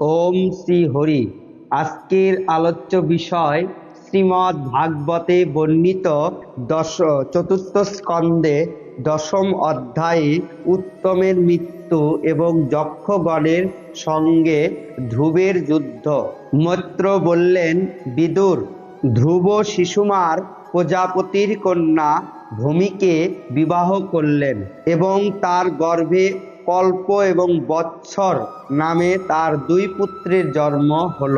ওম শ্রী হরি। আজকের আলোচ্য বিষয় শ্রীমদ্ ভাগবতে বর্ণিত দশ, চতুর্থ স্কন্ধে দশম অধ্যায়ে উত্তমের মৃত্যু এবং যক্ষগণের সঙ্গে ধ্রুবের যুদ্ধ। মৈত্র বললেন, বিদুর, ধ্রুব শিশুমার প্রজাপতির কন্যা ভূমিকে বিবাহ করলেন এবং তার গর্ভে কল্প এবং বৎসর নামে তার দুই পুত্রের জন্ম হল।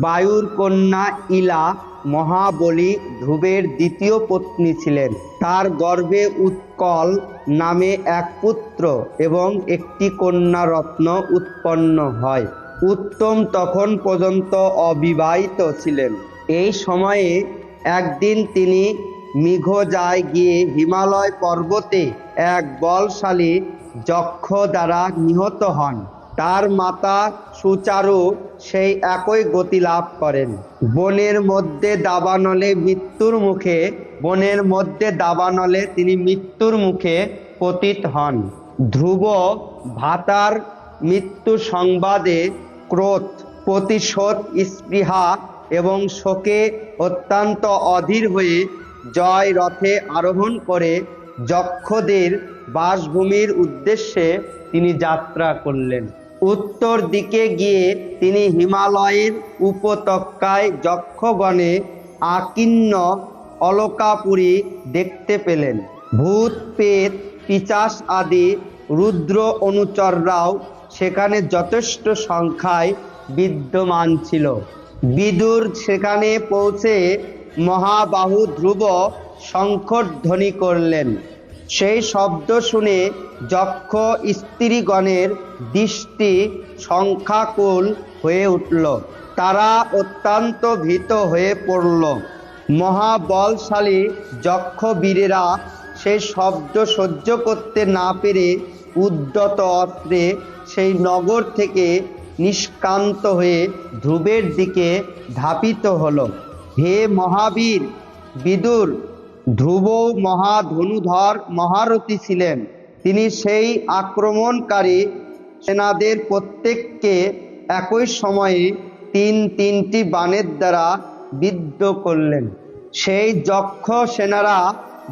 বায়ুর কন্যা ইলা মহাবলী ধ্রুবের দ্বিতীয় পত্নী ছিলেন। তার গর্ভে উৎকল নামে এক পুত্র এবং একটি কন্যা রত্ন উৎপন্ন হয়। উত্তম তখন পর্যন্ত অবিবাহিত ছিলেন। এই সময়ে একদিন তিনি মেঘজায় গিয়ে হিমালয় পর্বতে এক বলশালী যক্ষ দ্বারা নিহত হন। তার মাতা সুচারু সেই একই গতি লাভ করেন। বনের মধ্যে দাবানলে মৃত্যুর মুখে, বনের মধ্যে দাবানলে তিনি মৃত্যুর মুখে পতিত হন। ধ্রুব ভাতার মৃত্যু সংবাদে ক্রোধ, প্রতিশোধ, স্পৃহা এবং শোকে অত্যন্ত অধীর হয়ে জয় রথে আরোহণ করে যক্ষদের বাসভূমির উদ্দেশ্যে তিনি যাত্রা করলেন। উত্তর দিকে গিয়ে তিনি হিমালয়ের উপত্যকায় যক্ষগণে আকীর্ণ অলকাপুরী দেখতে পেলেন। ভূত, পেত, পিচাস আদি রুদ্র অনুচররাও সেখানে যথেষ্ট সংখ্যায় বিদ্যমান ছিল। বিদুর সেখানে পৌঁছে মহাবাহু ধ্রুব শঙ্খধ্বনি করলেন। সেই শব্দ শুনে যক্ষ স্ত্রীগণের দৃষ্টি সংখ্যাকুল হয়ে উঠল। তারা অত্যন্ত ভীত হয়ে পড়ল। মহাবলশালী যক্ষ বীরেরা সেই শব্দ সহ্য করতে না পেরে উদ্যত অস্ত্রে সেই নগর থেকে নিষ্কান্ত হয়ে ধ্রুবের দিকে ধাপিত হল। হে মহাবীর, বিদুর ধ্রুব মহাধনুধর মহারথী ছিলেন। তিনি সেই আক্রমণকারী সেনাদের প্রত্যেককে একই সময়ে তিন তিনটি বাণের দ্বারা বিদ্ধ করলেন। সেই যক্ষ সেনারা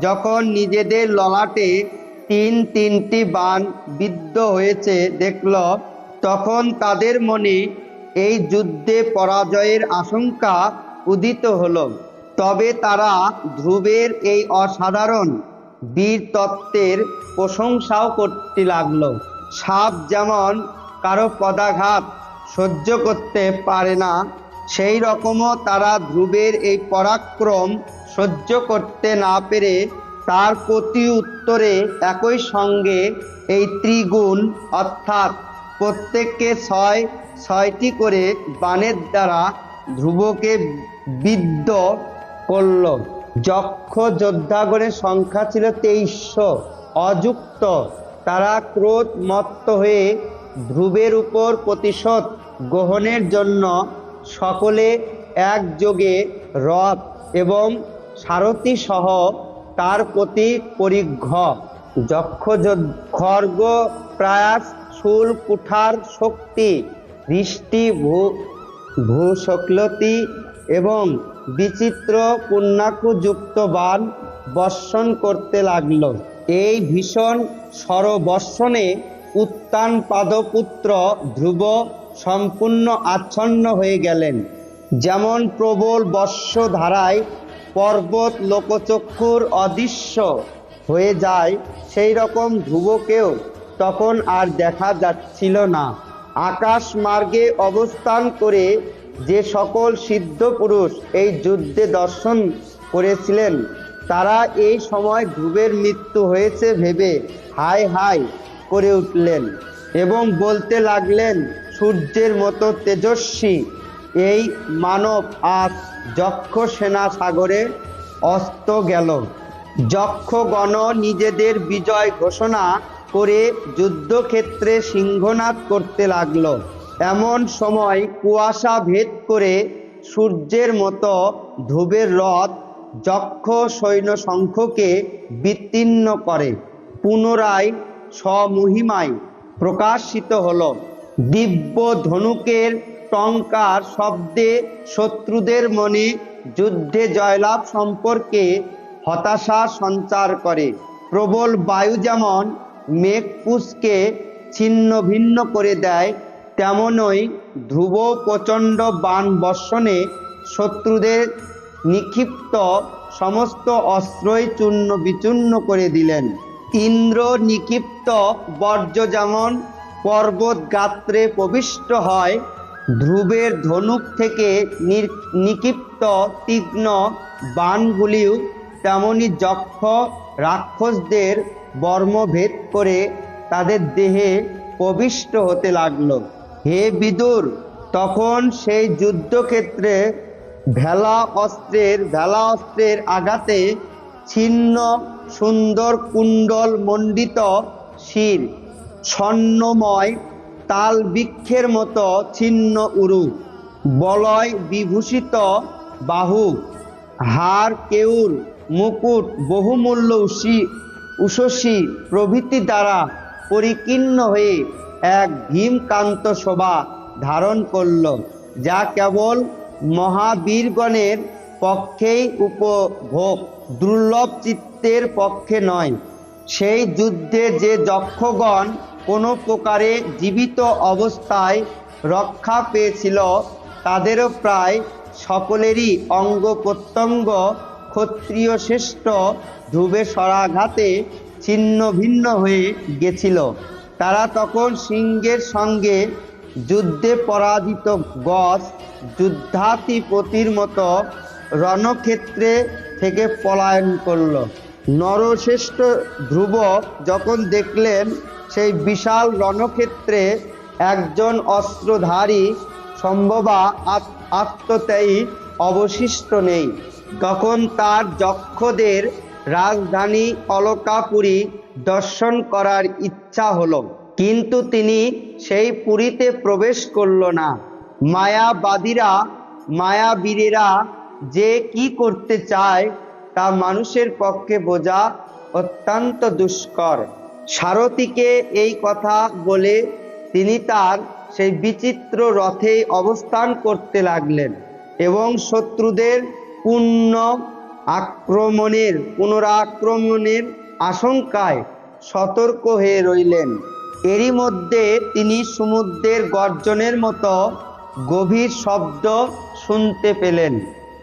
যখন নিজেদের ললাটে তিন তিনটি বাণ বিদ্ধ হয়েছে দেখল, তখন তাদের মনে এই যুদ্ধে পরাজয়ের আশঙ্কা উদিত হলো। তবে তারা ধ্রুবের এই অসাধারণ বীর তত্ত্বের প্রশংসাও করতে লাগল। সাপ যেমন কারও পদাঘাত সহ্য করতে পারে না, সেই রকমও তারা ধ্রুবের এই পরাক্রম সহ্য করতে না পেরে তার প্রতি উত্তরে একই সঙ্গে এই ত্রিগুণ অর্থাৎ প্রত্যেককে ছয়, ছয়টি করে বাণের দ্বারা ধ্রুবকে বিদ্ধ করল। যক্ষ যোদ্ধাগণের সংখ্যা ছিল তেইশশো। অযুক্ত। তারা ক্রোধ মত্ত হয়ে ধ্রুবের উপর প্রতিশোধ গ্রহণের জন্য সকলে একযোগে রথ এবং সারথী সহ তার প্রতি পরিঘ যক্ষ খর্গ প্রয়াস শুল কুঠার শক্তি, হৃষ্টি ভূ ভূশকলতি এবং বিচিত্র পুণ্যাকুযুক্ত বান বর্ষণ করতে লাগল। এই ভীষণ সরবর্ষণে উত্তান পাদপুত্র ধ্রুব সম্পূর্ণ আচ্ছন্ন হয়ে গেলেন। যেমন প্রবল বর্ষধারায় পর্বত লোকচক্ষুর অদৃশ্য হয়ে যায় সেই রকম ধ্রুবকেও তখন আর দেখা যাচ্ছিল না। আকাশ মার্গে অবস্থান করে যে সকল সিদ্ধ পুরুষ এই যুদ্ধে দর্শন করেছিলেন, তারা এই সময় ধ্রুবের মৃত্যু হয়েছে ভেবে হাই হাই করে উঠলেন এবং বলতে লাগলেন, সূর্যের মতো তেজস্বী এই মানব আজ যক্ষ সেনা সাগরে অস্ত গেল। যক্ষগণ নিজেদের বিজয় ঘোষণা করে যুদ্ধক্ষেত্রে সিংহনাদ করতে লাগল। এমন সময় কুয়াশা ভেদ করে সূর্যের মতো ধ্রুবের রথ যক্ষ সৈন্য সংখ্যকে বিতীর্ণ করে, পুনরায় স্বমহিমায় প্রকাশিত হল। দিব্য ধনুকের টঙ্কার শব্দে শত্রুদের মনে যুদ্ধে জয়লাভ সম্পর্কে হতাশা সঞ্চার করে। প্রবল বায়ু যেমন মেঘপুষকে ছিন্ন ভিন্ন করে দেয় তেমনই ধ্রুব প্রচণ্ড বান বর্ষণে শত্রুদের নিক্ষিপ্ত সমস্ত অস্ত্রই চূর্ণ বিচূর্ণ করে দিলেন। ইন্দ্র নিক্ষিপ্ত বর্জ্য যেমন পর্বত গাত্রে প্রবিষ্ট হয়, ধ্রুবের ধনুক থেকে নিক্ষিপ্ত তীক্ষ্ণ বাণগুলিও তেমনি যক্ষ রাক্ষসদের বর্মভেদ করে তাদের দেহে প্রবিষ্ট হতে লাগল। হে বিদুর, তখন সেই যুদ্ধক্ষেত্রে ভেলা অস্ত্রের ভেলা অস্ত্রের আঘাতে ছিন্ন সুন্দর কুণ্ডল মণ্ডিত শির স্বর্ণময় তাল বৃক্ষের মতো ছিন্ন উরু, বলয় বিভূষিত বাহু হার কেউর, মুকুট, বহুমূল্য উষি উষসী প্রভৃতি দ্বারা পরিকীর্ণ হয়ে এক ভীমকান্ত শোভা ধারণ করল, যা কেবল মহাবীরগণের পক্ষেই উপভোগ, দুর্লভ চিত্তের পক্ষে নয়। সেই যুদ্ধে যে যক্ষগণ কোনো প্রকারে জীবিত অবস্থায় রক্ষা পেয়েছিল, তাদেরও প্রায় সকলেরই অঙ্গ প্রত্যঙ্গ ক্ষত্রিয় শ্রেষ্ঠ ধ্রুবে সরাঘাতে ছিন্ন ভিন্ন হয়ে গেছিল। তারা তখন সিংহের সঙ্গে যুদ্ধে পরাজিত গজ যুদ্ধাতিপতির মতো রণক্ষেত্রে থেকে পলায়ন করল। নরশ্রেষ্ঠ ধ্রুব যখন দেখলেন সেই বিশাল রণক্ষেত্রে একজন অস্ত্রধারী সম্ভবা আত- আত্মত্যায়ী অবশিষ্ট নেই, তখন তার যক্ষদের রাজধানী অলকাপুরী দর্শন করার ইচ্ছা হলো, কিন্তু তিনি সেই পুরীতে প্রবেশ করল না। মায়াবাদীরা, মায়াবীরেরা যে কি করতে চায় তা মানুষের পক্ষে বোঝা অত্যন্ত দুষ্কর। সারথীকে এই কথা বলে তিনি তার সেই বিচিত্র রথে অবস্থান করতে লাগলেন এবং শত্রুদের পূর্ণ আক্রমণের, পুনরাক্রমণের আশঙ্কায় সতর্ক হয়ে রইলেন। এরই মধ্যে তিনি সমুদ্রের গর্জনের মতো গভীর শব্দ শুনতে পেলেন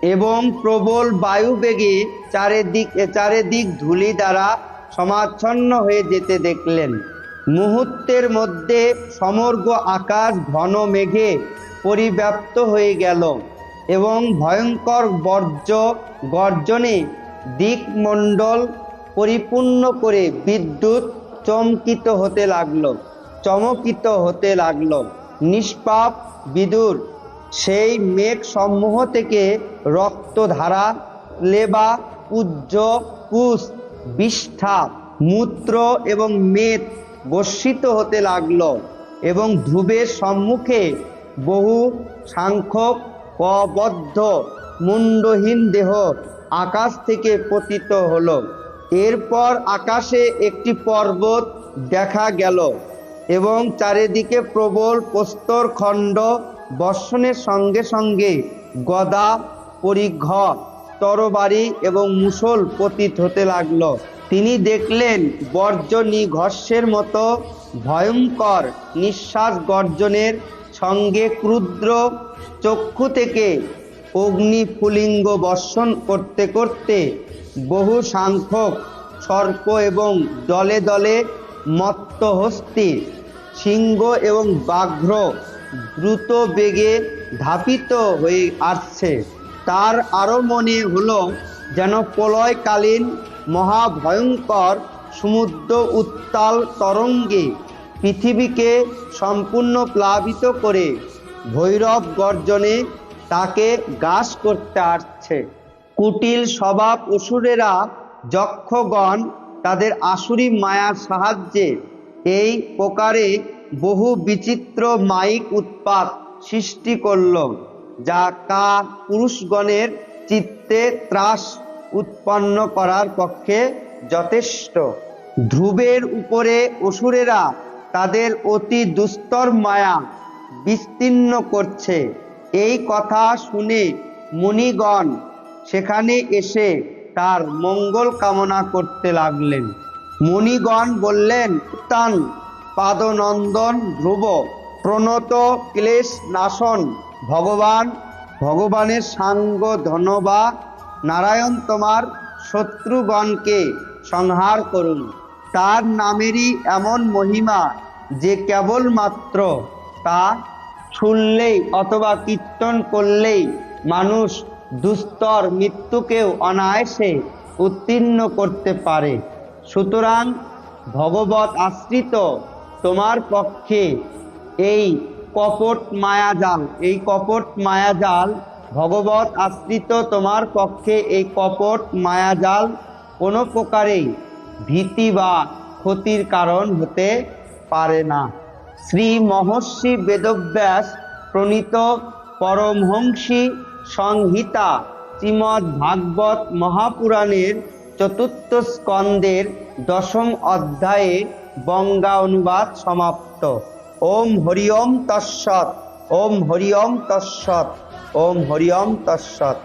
এবং প্রবল বায়ুবেগে চারিদিক চারিদিক ধূলি দ্বারা সমাচ্ছন্ন হয়ে যেতে দেখলেন। মুহূর্তের মধ্যে সমগ্র আকাশ ঘন মেঘে পরিব্যাপ্ত হয়ে গেল। এবং ভয়ঙ্কর বর্জ্য গর্জনে দিকমণ্ডল পরিপূর্ণ করে বিদ্যুৎ চমকিত হতে লাগল, চমকিত হতে লাগল। নিষ্পাপ বিদুর, সেই মেঘ সমূহ থেকে রক্তধারা, লেবা, উজ্জ, কুশ, বিষ্ঠা, মূত্র এবং মেদ বর্ষিত হতে লাগল এবং ধ্রুবের সম্মুখে বহু সাংখ্যক অবদ্ধ মুন্ডহীন দেহ আকাশ থেকে পতিত হলো। এরপর আকাশে একটি পর্বত দেখা গেল এবং চারিদিকে প্রবল প্রস্তর খণ্ড বর্ষণের সঙ্গে সঙ্গে গদা, পরিঘ, তরবারি এবং মুসল পতিত হতে লাগল। তিনি দেখলেন বর্জনী নিঘর্ষের মতো ভয়ঙ্কর নিঃশ্বাস গর্জনের সঙ্গে ক্রুদ্র চক্ষু থেকে অগ্নিফুলিঙ্গ বর্ষণ করতে করতে বহু সাংখ্যক সর্প এবং দলে দলে মত্তহস্তি সিংহ এবং বাঘ্র দ্রুত বেগে ধাপিত হয়ে আসছে। তার আরও মনে হলো যেন প্রলয়কালীন মহাভয়ঙ্কর সমুদ্র উত্তাল তরঙ্গে পৃথিবীকে সম্পূর্ণ প্লাবিত করে ভৈরব গর্জনে তাকে গ্রাস করতে আসছে। কুটিল স্বভাব অসুরেরা, যক্ষগণ তাদের আসুরি মায়ার সাহায্যে এই প্রকারে বহু বিচিত্র মাইক উৎপাত সৃষ্টি করল, যা কা পুরুষগণের চিত্তে ত্রাস উৎপন্ন করার পক্ষে যথেষ্ট। ধ্রুবের উপরে অসুরেরা তাদের অতি দুস্তর মায়া বিস্তীর্ণ করছে। এই কথা শুনে মুনিগণ সেখানে এসে তার মঙ্গল কামনা করতে লাগলেন। মুনিগণ বললেন তান পাদনন্দন, ধ্রুব, প্রণত, ক্লেশ, নাশন, ভগবান, ভগবানের সাঙ্গ, ধনবা, নারায়ণ তোমার শত্রুগণকে সংহার করুন। তার নামেরই এমন মহিমা যে কেবলমাত্র তা শুনলেই অথবা কীর্তন করলেই মানুষ দুস্তর মৃত্যুকেও অনায়াসে উত্তীর্ণ করতে পারে। সুতরাং ভগবত আশ্রিত তোমার পক্ষে এই কপট মায়াজাল, এই কপট মায়াজাল ভগবত আশ্রিত তোমার পক্ষে এই কপট মায়াজাল কোনো প্রকারেই ভীতি বা ক্ষতির কারণ হতে পারে না। শ্রী মহর্ষি বেদব্যাস প্রণীত পরমহংসী সংহিতা শ্রীমদ্ ভাগবত মহাপুরাণের চতুর্থ স্কন্দের দশম অধ্যায়ে বঙ্গা অনুবাদ সমাপ্ত। ওম হরি ওম তৎসৎ, ওম হরি ওম তৎসৎ, ওম হরি ওম তৎসৎ।